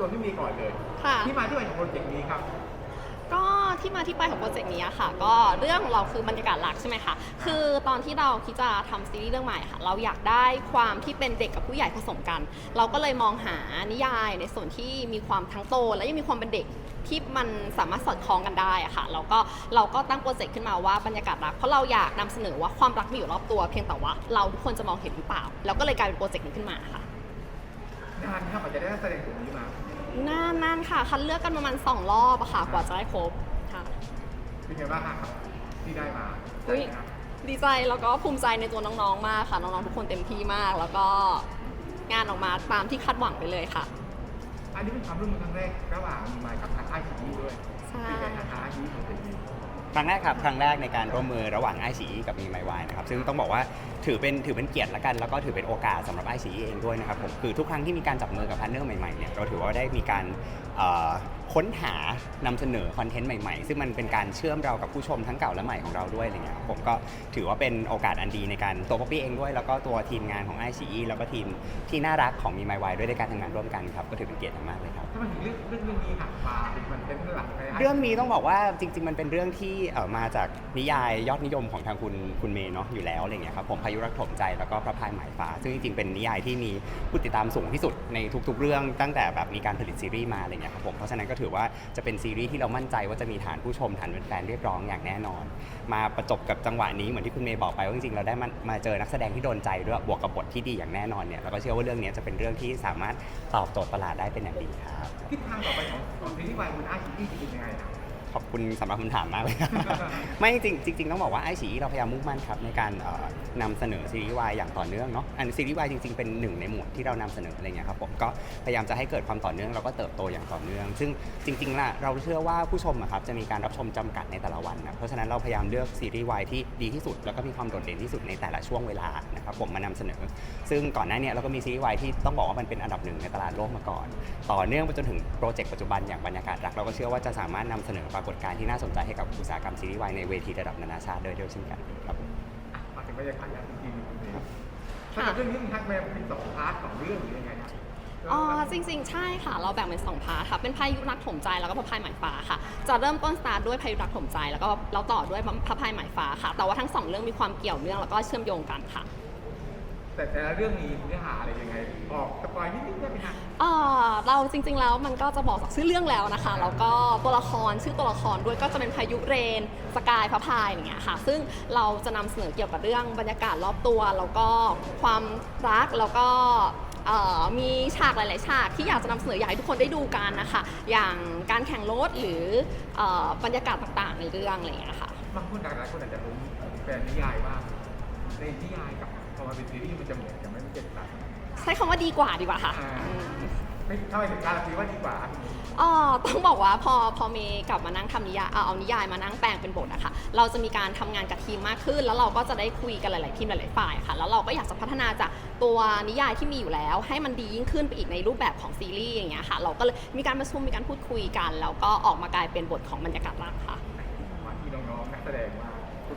ตัวพี่มีก่อนเลยค่ะ ที่มาที่ไปของโปรเจกต์นี้ครับก็ที่มาที่ไปของโปรเจกต์นี้อะค่ะ ก็เรื่องของเราคือบรรยากาศรักใช่ไหมคะคือตอนที่เราคิดจะทำซีรีส์เรื่องใหม่ค่ะ เราอยากได้ความที่เป็นเด็กกับผู้ใหญ่ผสมกัน เราก็เลยมองหานิยายในส่วนที่มีความทั้งโต และยังมีความเป็นเด็กที่มันสามารถสอดคล้องกันได้อะค่ะแล้วก็เราก็ตั้งโปรเจกต์ขึ้นมาว่าบรรยากาศรักเพราะเราอยากนำเสนอว่าความรักมีอยู่รอบตัว เพียงแต่ว่าเราทุกคนจะมองเห็นหรือเปล่า แล้วก็เลยกลายเป็นโปรเจกต์นี้ขึ้นมาค่ะ นานครับอาจจะได้นักแสดงกลุ่มนี้มา นานนานค่ะ คัดเลือกกันประมาณสองรอบอะค่ะกว่าจะได้ครบค่ะเป็นไงบ้างครับที่ได้มาอุ๊ยครับดีใจแล้วก็ภูมิใจในตัวน้องๆ มากค่ะ น้องๆ ทุกคนเต็มที่มาก แล้วก็งานออกมาตามที่คาดหวังไปเลยค่ะ อันนี้เป็นความร่วมมือครั้งแรกระหว่างมีไมค์กับทางไอซีด้วยใช่เป็นไงทางไอซีของเจนี้ ครั้งแรกครับครั้งแรกในการร่วมมือระหว่างไอซีกับมีไมวายนะครับซึ่งต้องบอกว่าถือเป็นถือเป็นเกียรติละกัน แล้วก็ถือเป็นโอกาสสำหรับไอซีเองด้วยนะครับผมคือทุกครั้งที่มีการจับมือกับพาร์ทเนอร์ใหม่ๆเนี่ยเราถือว่าได้มีการเอ่อค้นหานำเสนอคอนเทนต์ใหม่ๆ ซึ่งมันเป็นการเชื่อมเรากับผู้ชมทั้งเก่าและใหม่ของเราด้วยอะไรเงี้ยครับผมก็ถือว่าเป็นโอกาสอันดีในการตัวป๊อปปี้เองด้วย แล้วก็ตัวทีมงานของ i อ e แล้วก็ทีมที่น่ารักของมีไมวายด้วยในการทำงานร่วมกันครับก็ถือเป็นเกียรติมากเลยครับ มันถึงเรื่องเรื่องนี้ค่ะมาเป็นมันเป็นเรื่องหลักในเรื่องนี้ต้องบอกว่าจริง ๆ มันเป็นเรื่องที่เอ่อมาจากนิยายยอดนิยมของทางคุณคุณเมย์เนาะอยู่แล้วอะไรเงี้ยครับผมพายุรักถมใจแล้วก็พระพายหมายฟ้า ซึ่งจริงๆเป็นนิยายที่มีผู้ติดตามสูงที่สุดในทุก ๆ เรื่องตั้งแต่แบบมีการผลิตซีรีส์มาอะไรเงี้ยครับผมเพราะฉะนั้นก็ถือว่าจะเป็นซีรีส์ที่เรามั่นใจว่าจะมีฐานผู้ชมฐานแฟนๆเรียกร้องอย่างแน่นอน มาประจบกับจังหวะนี้เหมือนที่คุณเมย์บอกไปว่าจริงๆเราได้มามาเจอนักแสดงที่โดนใจด้วยบวกกับบทที่ดีอย่างแน่นอนเนี่ยเราก็เชื่อว่าเรื่องนี้จะเป็นเรื่องที่สามารถตอบโจทย์ตลาดได้เป็นอย่างดีครับทิศทางต่อไปของของซีรีส์วายบนไอซีจะเป็นยังไงครับ ขอบคุณสำหรับคำถามมากเลยครับ ไม่จริงจริง ๆ ต้องบอกว่าไอฉีเราพยายามมุ่งมั่นครับในการเอ่อนำเสนอซีรีส์วายอย่างต่อเนื่องเนาะอันซีรีส์วายจริง ๆ เป็นหนึ่งในหมวดที่เรานำเสนออะไรเงี้ยครับผมก็พยายามจะให้เกิดความต่อเนื่องแล้วก็เติบโตอย่างต่อเนื่อง ซึ่งจริงๆล่ะเราเชื่อว่าผู้ชมอะครับจะมีการรับชมจำกัดในแต่ละวันนะเพราะฉะนั้นเราพยายามเลือกซีรีส์วายที่ดีที่สุด แล้วก็มีความโดดเด่นที่สุดในแต่ละช่วงเวลานะครับผมมานำเสนอ ซึ่งก่อนหน้าเนี้เราก็มีซีรีส์วายที่ต้องบอกว่ามันเป็นอันดับหนึ่งในตลาดโลกมาก่อน ต่อเนื่องไปจนถึงโปรเจกต์ปัจจุบันอย่างบรรยากาศรักเราก็เชื่อว่าจะสามารถนำเสนอปรากฏการณ์ที่น่าสนใจให้กับอุตสาหกรรมซีรีส์วายในเวทีระดับนานาชาติด้วยด้วยเช่นกันครับผมมาถึงบรรยากาศอย่างจริงๆถ้าเกิดเรื่องนี้มันทักแม่เป็นสองพาร์ทของเรื่องหรือยังไงครับอ๋อจริง ๆ ใช่ค่ะ เราแบ่งเป็นสองพาร์ทค่ะ เป็นพายุรักถมใจแล้วก็พระพายหมายฟ้าค่ะ จะเริ่มต้นสตาร์ทด้วยพายุรักถมใจ แล้วก็เราต่อด้วยพระพายหมายฟ้าค่ะ แต่ว่าทั้งสองเรื่องมีความเกี่ยวเนื่องแล้วก็เชื่อมโยงกันค่ะ แต่แต่ละเรื่องมีเนื้อหาอะไรยังไงออกสปอยนิดๆได้ไหมฮะเอ่อเราจริง ๆ แล้วมันก็จะบอกจากชื่อเรื่องแล้วนะคะ แล้วก็ตัวละครชื่อตัวละครด้วยก็จะเป็นพายุเรนสกายพระพายอย่างเงี้ยค่ะ ซึ่งเราจะนำเสนอเกี่ยวกับเรื่องบรรยากาศรอบตัวแล้วก็ความรักแล้วก็เอ่อมีฉากหลาย ๆ ฉากที่อยากจะนำเสนออยากให้ทุกคนได้ดูกันนะคะ อย่างการแข่งรถหรือเอ่อบรรยากาศต่างๆ ในเรื่องอะไรอย่างเงี้ยค่ะ บางคนหลายๆคนอาจจะรู้แฟนนิยายว่าในนิยายกับพ อมาเป็นซีรีส์มันจะเหมือนกันไหมมันจะต่างกันใช้คำว่าดีกว่าดีกว่าค่ะอ่าอืม ไม่ทำไมถึงการันตีว่าดีกว่าครับอ๋อต้องบอกว่าพอพอเมย์กลับมานั่งทำนิยายเอาเอานิยายมานั่งแปลงเป็นบทอะค่ะเราจะมีการทำงานกับทีมมากขึ้น แล้วเราก็จะได้คุยกันหลาย ๆ ทีมหลาย ๆ ฝ่ายค่ะ แล้วเราก็อยากจะพัฒนาจากตัวนิยายที่มีอยู่แล้ว ให้มันดียิ่งขึ้นไปอีกในรูปแบบของซีรีส์อย่างเงี้ยค่ะ เราก็เลยมีการประชุมมีการพูดคุยกัน แล้วก็ออกมากลายเป็นบทของบรรยากาศรักค่ะ มาที่น้องๆนักแสดงมาคุณ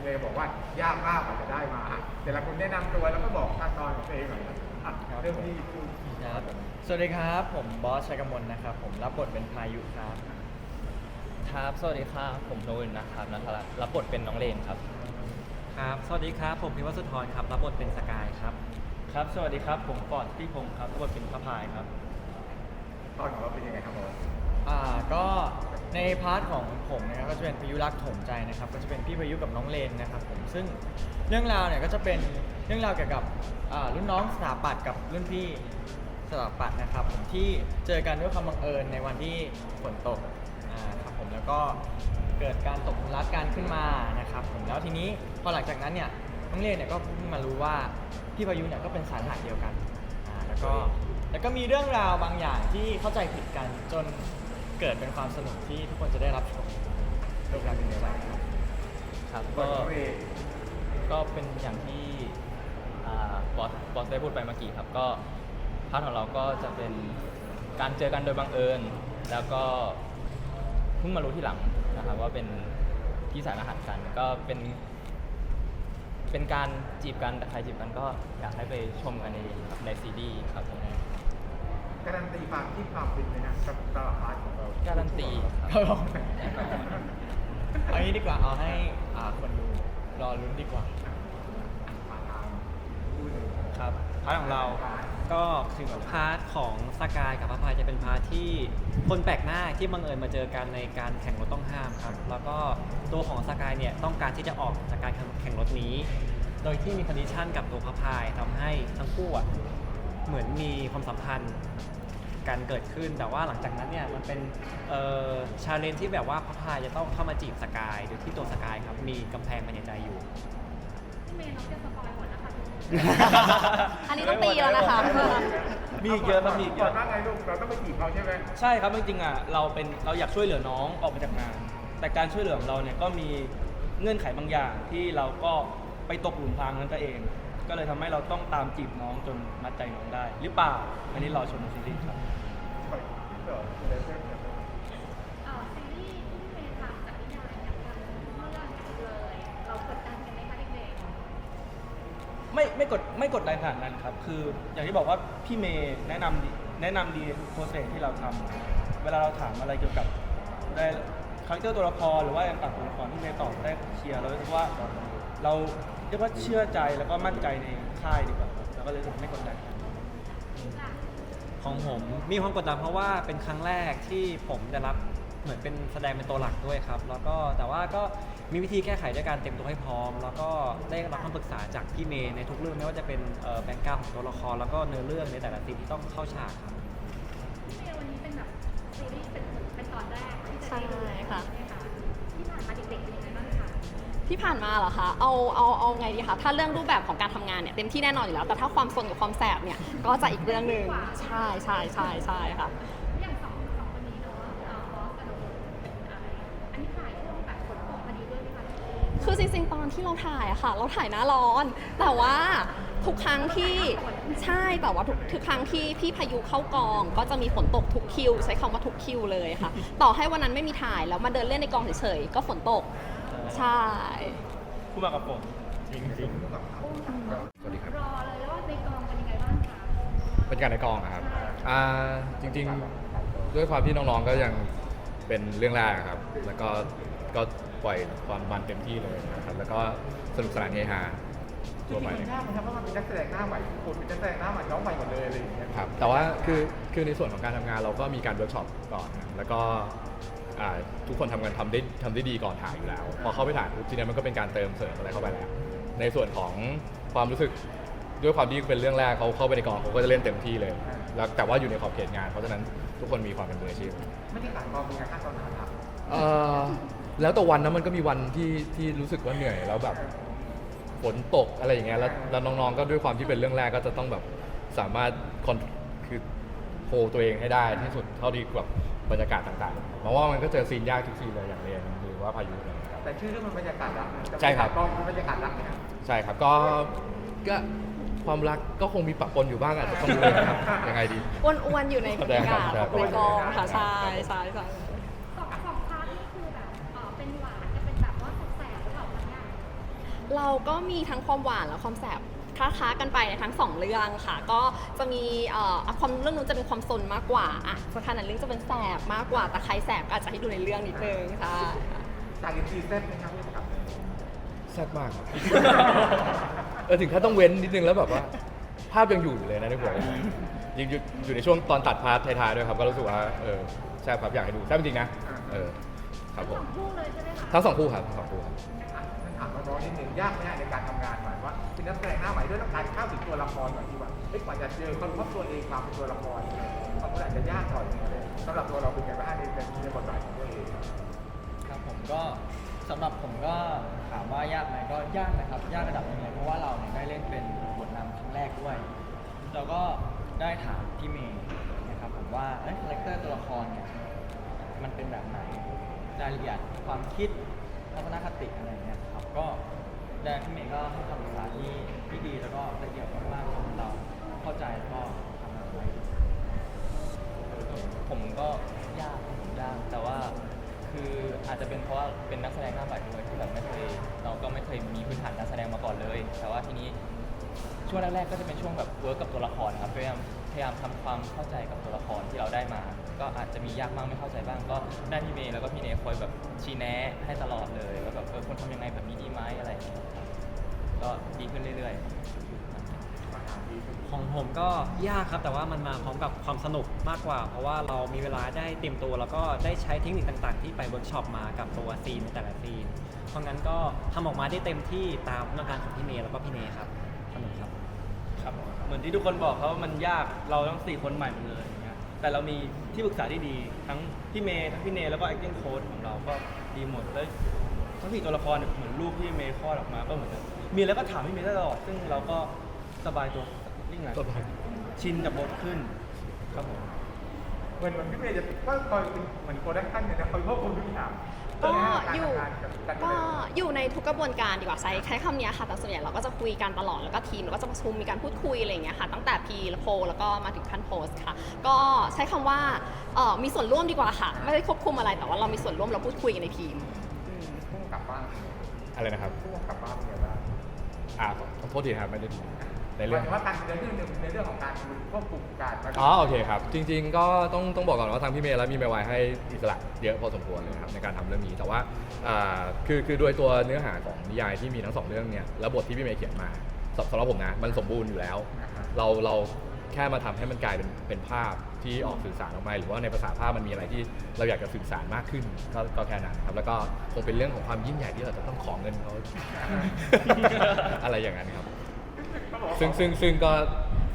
เมย์บอกว่ายากมากกว่าจะได้มาแต่ละคนแนะนำตัวแล้วก็บอกขั้นตอนของตัวเองหน่อยนะอะเริ่มที่คุณครับสวัสดีครับ ผมบอสชัยกมลนะครับ ผมรับบทเป็นพายุครับ ครับ สวัสดีครับ ผมโนนนะครับนัทรัตน์รับบทเป็นน้องเลนครับ ครับ สวัสดีครับ ผมพิวัตสุธรครับ รับบทเป็นสกายครับ ครับ สวัสดีครับ ผมปอดที่พงศ์ครับ รับบทเป็นพระพายครับ ตอนของเราเป็นยังไงครับผม อ่าก็ ในพาร์ทของผมนะครับก็จะเป็นพายุรักโถมใจนะครับ ก็จะเป็นพี่พายุกับน้องเลนนะครับผมซึ่งเรื่องราวเนี่ยก็จะเป็นเรื่องราวเกี่ยวกับอ่ารุ่นน้องสถาปัตย์กับรุ่นพี่สถาปัตย์นะครับผมที่เจอกันด้วยความบังเอิญในวันที่ฝนตกอ่าครับผมแล้วก็เกิดการตกหลุมรักกันขึ้นมานะครับผมแล้วทีนี้พอหลังจากนั้นเนี่ยน้องเลนเนี่ยก็เพิ่งมารู้ว่าพี่พายุเนี่ยก็เป็นสายหารเดียวกันอ่าแล้วก็แล้วก็มีเรื่องราวบางอย่างที่เข้าใจผิดกันจน เกิดเป็นความสนุกที่ทุกคนจะได้รับชมเรื่องราวเป็นยังไงครับครับก่อนก็ของเมย์ก็เป็นอย่างที่อ่าบอสบอสได้พูดไปเมื่อกี้ครับก็พาร์ทของเราก็จะเป็นการเจอกันโดยบังเอิญ แล้วก็เพิ่งมารู้ที่หลังนะครับว่าเป็นพี่สายรหัสกันก็เป็น เป็นการจีบกันแต่ใครจีบกันก็อยากให้ไปชมกันในครับในซีดีครับผม การันตีความที่ความฟินเลยนะกับตลาดพาร์ทของเราการันตีครับผมเอางี้ดีกว่าเอาให้อ่าคนดูรอลุ้นดีกว่ามาทางคู่หนึ่งครับพาร์ทของเราก็คือพาร์ทของสกายกับพระพายจะเป็นพาร์ทที่คนแปลกหน้าที่บังเอิญมาเจอกันในการแข่งรถต้องห้ามครับ แล้วก็ตัวของสกายเนี่ยต้องการที่จะออกจากการแข่งรถนี้ โดยที่มีคอนดิชันกับตัวพระพายทำให้ทั้งคู่อะเหมือนมีความสัมพันธ์ กันเกิดขึ้น แต่ว่าหลังจากนั้นเนี่ยมันเป็นชาเลนจ์ที่แบบว่าพระพายจะต้องเข้ามาจีบสกายโดยที่ตัวสกายครับมีกำแพงภายในใจอยู่พี่เมย์น้องจะสปอยหมดนะคะอันนี้ต้องตีแล้วนะคะ มีอีกเยอะครับมีอีกเยก่ออะนว่าไงลูกเราต้องไปจีบเขาใช่ไหมใช่ครับจริงๆอะเราเป็นเราอยากช่วยเหลือน้องออกมาจากงาน แต่การช่วยเหลือของเราเนี่ยก็มีเงื่อนไขบางอย่างที่เราก็ไปตกหลุมพรางนั้นตัวเอง ก็เลยทำให้เราต้องตามจีบน้องจนมัดใจน้องได้ หรือเปล่า อันนี้รอชมในซีรีส์ครับ ปล่อยเดี๋ยวเดี๋ยวเดี๋ยวเดี๋ยวเอ่อซีรีส์ที่พี่เมย์ทำจากนิยายเนี่ยทำเรื่องเลย เรากดดันกันไหมคะเด็กไม่ไม่กดไม่กดดันขนาดนั้นครับ คืออย่างที่บอกว่าพี่เมย์แนะนำดีแนะนำดีโปรเซสที่เราทำเวลาเราถามอะไรเกี่ยวกับได้คาแรคเตอร์ตัวละครหรือว่าต่างๆตัวละครที่เมย์ตอบได้เคลียร์เรารู้สึกว่า เราเรียกว่าเชื่อใจแล้วก็มั่นใจในค่ายดีกว่าครับแล้วก็เลยรู้สึกไม่กดดันๆจ้ะของผมมีความกดดันเพราะว่าเป็นครั้งแรกที่ผมได้รับเหมือนเป็นแสดงเป็นตัวหลักด้วยครับ แล้วก็แต่ว่าก็มีวิธีแก้ไขด้วยการเตรียมตัวให้พร้อม แล้วก็ได้รับคำปรึกษาจากพี่เมย์ในทุกเรื่องไม่ว่าจะเป็นเอ่อแบงค์กราวของตัวละครแล้วก็เนื้อเรื่องในแต่ละซีนที่ต้องเข้าฉากครับพี่เมย์วันนี้เป็นแบบซีรีส์เป็นเป็นตอนแรกที่จะใช่ได้ดูค่ะ ใช่ไหมคะที่ ที่ผ่านมาเหรอคะเอาเอาเอาไงดีคะถ้าเรื่องรูปแบบของการทำงานเนี่ยเต็มที่แน่นอนอยู่แล้ว แต่ถ้าความสนกับความแสบเนี่ยก็จะอีกเรื่องหนึ่งใช่ใช่ใช่ใช่ค่ะ อย่างสองสองคนนี้เนาะเอ่อบอสกับโดมอะไรอันนี้ถ่ายช่วงแบบฝนตกพอดีด้วยไหมคะคือจริงๆ ตอนที่เราถ่ายอะค่ะ เราถ่ายหน้าร้อน แต่ว่าทุกครั้งที่ใช่แต่ว่าทุกทุกครั้งที่พี่พายุเข้ากอง ก็จะมีฝนตกทุกคิว ใช้คำว่าทุกคิวเลยค่ะ ต่อให้วันนั้นไม่มีถ่ายแล้วมาเดินเล่นในกองเฉยๆก็ฝนตก ใช่ คู่มากับผมจริงๆสวัสดีครับ รอเลยแล้วว่าในกองเป็นยังไงบ้างคะบรรยากาศในกองนะครับ อ่า จริง ๆ ด้วยความที่น้องๆ ก็ยังเป็นเรื่องแรกครับ แล้วก็ ก็ปล่อยความมันเต็มที่เลยนะครับ แล้วก็สนุกสนานเฮฮาจตัวใหม่ริงๆยากไหมครับเพราะมันเป็นนักแสดงหน้าใหม่ทุกคนเป็นนักแสดงหน้าใหม่น้องใหม่หมดเลยอะไรอย่างเงี้ยครับ แต่ว่าคือ คือในส่วนของการทำงานเราก็มีการเวิร์กช็อปก่อนนะแล้วก็ อ่าทุกคนทำงานทำได้ทำได้ดีก่อนถ่ายอยู่แล้ว พอเข้าไปถ่ายปุ๊บทีนี้มันก็เป็นการเติมเสริมอะไรเข้าไปแล้ว ในส่วนของความรู้สึกด้วยความที่เป็นเรื่องแรกเขาเข้าไปในกองเขาก็จะเล่นเต็มที่เลย แล้วแต่ว่าอยู่ในขอบเขตงาน เพราะฉะนั้นทุกคนมีความเป็นมืออาชีพไม่ได้ขายกองเป็นไงขั้นตอนการทำเอ่อแล้วแต่วันนะมันก็มีวันที่ที่รู้สึกว่าเหนื่อยแล้วแบบฝนตกอะไรอย่างเงี้ยแล้วแล้วน้องๆก็ด้วยความที่เป็นเรื่องแรกก็จะต้องแบบสามารถคอนคือโฮตัวเองให้ได้ที่สุดเท่าที่แบบ บรรยากาศต่างๆเพราะว่ามันก็เจอซีนยากทุกซีนเลยอย่างเรียนหรือว่าพายุอะไรอย่างเงี้ยครับ แต่ชื่อเรื่องมันบรรยากาศรักนะใช่ครับกองมันบรรยากาศรักนะครับ ใช่ครับก็ก็ความรักก็คงมีปะปนอยู่บ้างอาจจะต้องดูนะครับยังไงดี อ้วนๆอยู่ในบรรยากาศใช่ครับในกองค่ะใช่ใช่ใช่ สองสองพาร์ทนี่คือแบบเอ่อเป็นหวานจะเป็นแบบว่าแสบๆหรือเปล่าคะเนี่ย เราก็มีทั้งความหวานและความแสบ คล้าๆกันไปในทั้งสองเรื่องค่ะ ก็จะมีเอ่ออะความเรื่องนู้นจะเป็นความสนมากกว่าอะสถานะเรื่องจะเป็นแสบมากกว่าแต่ใครแสบก็อาจจะให้ดูในเรื่องนิดนึงค่ะ จากอินซีเซ็ตนะครับพี่ครับแซ่บมากครับเออถึงถ้าต้องเว้นนิดนึงแล้วแบบว่า ภาพยังอยู่อยู่เลยนะในหัวยังอยู่อยู่ในช่วงตอนตัดพาร์ทท้ายๆด้วยครับ ก็รู้สึกว่าเออแซ่บครับอยากให้ดูแซ่บจริงๆนะเออครับผมสองคู่เลยใช่ไหมคะทั้งสองคู่ครับทั้งสองคู่ครับ อะงั้ น้องนิดหนึ่งยากไหมฮะในการทำงานหมายว่าเป็นนักแสดงหน้าใหม่ด้วยต้องการเข้าถึงตัวละครก่อนที่ว่าเอ้ยกว่าจะเจอคนพบตัวเองความเป็นตัวละครความอาจจะยากหน่อยนึงเลยสำหรับตัวเราเป็นไงบ้างในในในบทบาทของตัวเองครับผมก็สำหรับผมก็ถามว่ายากไหมก็ยากนะครับ ยากระดับหนึงเลยเพราะว่าเราเนี่ยได้เล่นเป็นบทนำครั้งแรกด้วย เราก็ได้ถามพี่เมย์นะครับผมว่าเอ้ยคาแรคเตอร์ตัวละครเนี่ยมันเป็นแบบไหนรายละเอียดความคิด ทัศนคติอะไรเนี่ยครับก็ได้พี่เมย์ก็ให้คำปรึกษาที่ที่ดีแล้วก็ละเอียดมากๆของเราเข้าใจแล้วก็ทำงานไว้ผมก็ยากผมยากแต่ว่าคืออาจจะเป็นเพราะว่าเป็นนักแสดงหน้าใหม่ด้วยที่แบบไม่เคยเราก็ไม่เคยมีพื้นฐานการแสดงมาก่อนเลย แต่ว่าทีนี้ช่วงแรกๆก็จะเป็นช่วงแบบเวิร์กกับตัวละครครับพยายามพยายามทำความเข้าใจกับตัวละครที่เราได้มา ก็อาจจะมียากบ้างไม่เข้าใจบ้าง ก็ได้พี่เมย์แล้วก็พี่เนยคอยแบบชี้แนะให้ตลอดเลยว่าแบบเออควรทำยังไงแบบนี้ดีไหมอะไรอย่างเงี้ยครับก็ดีขึ้นเรื่อยๆของผมก็ยากครับแต่ว่ามันมาพร้อมกับความสนุกมากกว่า เพราะว่าเรามีเวลาได้เตรียมตัว แล้วก็ได้ใช้เทคนิคต่างๆ ที่ไปเวิร์กช็อปมากับตัวซีนในแต่ละซีน เพราะงั้นก็ทำออกมาได้เต็มที่ตามต้องการของพี่เมย์แล้วก็พี่เนครับสนุกครับครับ เหมือนที่ทุกคนบอกเขาว่ามันยากเราทั้งสี่คนใหม่หมดเลย แต่เรามีที่ปรึกษาที่ดี ทั้งพี่เมย์ทั้งพี่เนแล้วก็ acting coach ของเราก็ดีหมดเลยทั้งสี่ตัวละครเนี่ยเหมือนรูปที่เมย์คลอดออกมาก็เหมือนกันมีแล้วก็ถามพี่เมย์ได้ตลอดซึ่งเราก็สบายตัวยิ่งไงสบาย ชินกับบทขึ้นครับผม เหมือนเหมือนพี่เมย์จะก็คอยเป็นเหมือนโปรดักชั่นเนี่ยนะคอยควบคุมทุกอย่าง ก็เพื่ให้อยู่การทำงานกับการก็อยู่ในทุกกระบวนการดีกว่าใช้ใช้คำนี้ค่ะแต่ส่วนใหญ่เราก็จะคุยกันตลอดแล้วก็ทีมเราก็จะประชุมมีการพูดคุยอะไรอย่างเงี้ยค่ะตั้งแต่พีและโพลแล้วก็มาถึงขั้นโพสต์ค่ะ ก็ใช้คำว่าเอ่อมีส่วนร่วมดีกว่าค่ะ ไม่ได้ควบคุมอะไรแต่ว่าเรามีส่วนร่วมเราพูดคุยกันในทีม พุ่งกลับบ้านอะไรนะครับพุ่งกลับบ้านเป็นไงบ้างอ่าขอขอโทษทีนะครับไม่ได้ดู ในหเรื่มาอยง ถึงว่าการในเรื่องหนึ่งในเรื่องของการควบคุมการอ๋อโอเคครับ จริง ๆ ก็ต้องต้องบอกก่อนว่าทางพี่เมย์และมีเมย์ไวให้อิสระเยอะพอสมควรเลยครับในการทำเรื่องนี้แต่ว่าอ่าคือคือโดยตัวเนื้อหาของนิยายที่มีทั้งสองเรื่องเนี่ยและบทที่พี่เมย์เขียนมาสำสำหรับผมนะมันสมบูรณ์อยู่แล้ว เราเราแค่มาทำให้มันกลายเป็นเป็นภาพที่ออกสื่อสารออกมาหรือว่าในภาษาภาพมันมีอะไรที่เราอยากจะสื่อสารมากขึ้นก็ก็แค่นั้นครับแล้วก็คงเป็นเรื่องของความยิ่งใหญ่ที่เราจะต้องขอเงินเขา อะไรอย่างนั้นครับ ซึ่งซึ่งซึ่งก็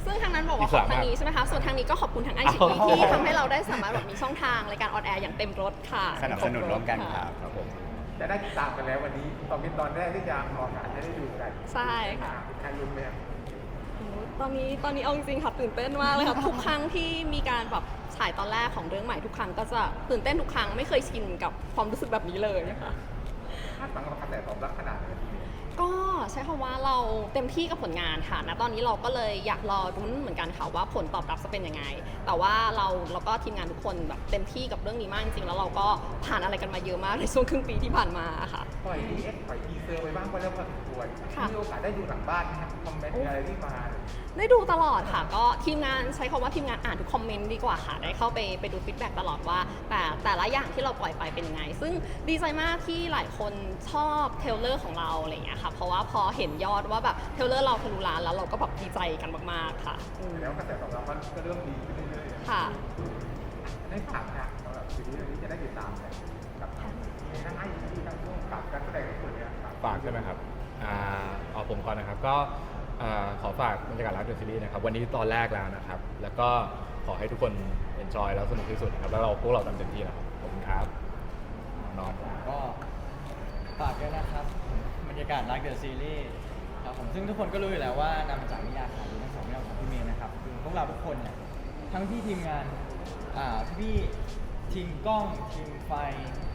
ซึ่งทางนั้นบอกว่าอิขสอระบทางมากนี้ใช่ไหมคะ ส่วนทางนี้ก็ขอบคุณทางไอชีอ๋อที่ทำให้เราได้สามารถแบบมีช่องทางในการออนแอร์อย่างเต็มรถค่ะสนับสนุนร่วมกันครับ ครับผมจะได้ติดตามกันแล้ววันนี้ตอนเป็นตอนแรกที่จะออกอากาศจะได้ดูกันใช่ค่ะใครรุนไหมครับโอ้โหตอนนี้ตอนนี้เอาจริงๆค่ะตื่นเต้นมากเลยค่ะทุกครั้งที่มีการแบบฉายตอนแรกของเรื่องใหม่ทุกครั้งก็จะตื่นเต้นทุกครั้งไม่เคยชินกับความรู้สึกแบบนี้เลยค่ะคาดหวังกับกระแสตอบรับขนาดไหนพี่เมย์ ก็ใช้คำว่าเราเต็มที่กับผลงานค่ะณตอนนี้เราก็เลยอยากรอรุ้นเหมือนกันค่ะว่าผลตอบรับจะเป็นยังไง แต่ว่าเราเราก็ทีมงานทุกคนแบบเต็มที่กับเรื่องนี้มากจริงๆแล้วเราก็ผ่านอะไรกันมาเยอะมากในช่วงครึ่งปีที่ผ่านมาค่ะ ปล่อยดีเอ็กปล่อยทีเซอร์ไปบ้างก็เริ่มพอสมควรค่ะ มีโอกาสได้ดูหลังบ้านไหมครับคอมเมนต์อะไรที่มา ได้ดูตลอดค่ะ ก็ทีมงานใช้คำว่าทีมงานอ่านทุกคอมเมนต์ดีกว่าค่ะ ได้เข้าไปไปดูฟีดแบ็กตลอดว่า แต่แต่ละอย่างที่เราปล่อยไปเป็นยังไง ซึ่งดีใจมากที่หลายคนชอบเทรลเลอร์ของเราอะไรอย่างเงี้ยค่ะเพราะว่าพอเห็นยอดว่าแบบเทรลเลอร์เราทะลุล้านแล้วเราก็แบบดีใจกันมากๆค่ะอืมแล้วกระแสตอบรับมันก็เริ่มดีขึ้นเรื่อยๆค่ะได้ฝากนะสำหรับซีรีส์เรื่องนี้จะได้ติดตามกันกับมีทั้งไอทีทั้งร่วมกับการแสดงทั้งหมดเนี่ยฝากใช่ไหมครับอ่าเอาผมก่อนนะครับ ก็อ่าขอฝากบรรยากาศรักเดอะซีรีส์นะครับ วันนี้ตอนแรกแล้วนะครับ แล้วก็ขอให้ทุกคน enjoy แล้วสนุกที่สุดนะครับ แล้วเราพวกเราทำเต็มที่นะครับ ขอบคุณครับ นอน ก็ฝากด้วยนะครับบ รรยากาศรักเดอะซีรีส์ครับผมซึ่งทุกคนก็รู้อยู่แล้วว่านำมาจากนิยายของทั้งสองเรื่องของพี่เมย์นะครับคือพวกเราทุกคนเนี่ยทั้งที่ทีมงานอ่าพี่ทีมกล้องทีมไฟ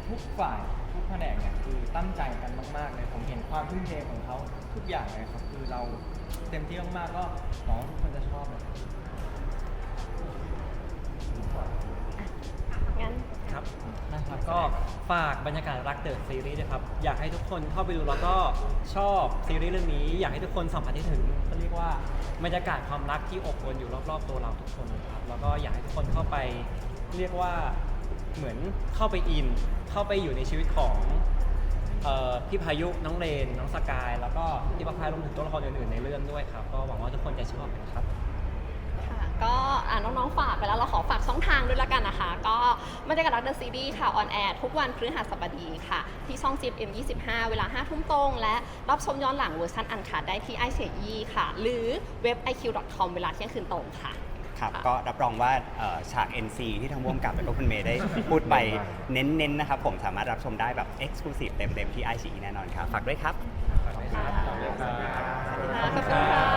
ทุกฝ่ายทุกแผนกเนี่ยคือตั้งใจกันมากๆเลยผมเห็นความทุ่มเทของเขาทุกอย่างเลยครับคือเราเต็มที่มากๆก็หวังว่าทุกคนจะชอบนะครับงั้น ครับนะครับ ก็ฝากบรรยากาศรักเดอะซีรีส์ด้วยครับ อยากให้ทุกคนเข้าไปดูแล้วก็ชอบซีรีส์เรื่องนี้ อยากให้ทุกคนสัมผัสได้ถึงเขาเรียกว่าบรรยากาศความรักที่อบอวลอยู่รอบๆ ตัวเราทุกคนนะครับ แล้วก็อยากให้ทุกคนเข้าไปเรียกว่าเหมือนเข้าไปอิน เข้าไปอยู่ในชีวิตของเอ่อพี่พายุน้องเรนน้องสกาย แล้วก็พี่ประภายรวมถึงตัวละครอื่นๆในเรื่องด้วยครับ ก็หวังว่าทุกคนจะชอบกันครับ ก็อ่าน้องๆฝากไปแล้วเราขอฝากช่องทางด้วยละกันนะคะ ก็บรรยากาศรักเดอะซีรีส์ค่ะออนแอร์ทุกวันพฤหัสบดีค่ะ ที่ช่อง GMM 25 เวลา 5 ทุ่มตรง และรับชมย้อนหลังเวอร์ชันอันคัดได้ที่ไอเชียค่ะ หรือเว็บ iq.com เวลาเที่ยงคืนตรงค่ะครับค่ะก็รับรองว่าเอ่อฉาก NC ที่ทั้งร่วมกับแล้วก็คุณเมย์ได้พูดไปเน้นๆนะครับผมสามารถรับชมได้แบบ Exclusive เต็มๆที่ไอชีแน่นอนครับฝากด้วยครับ ขอบคุณค่ะ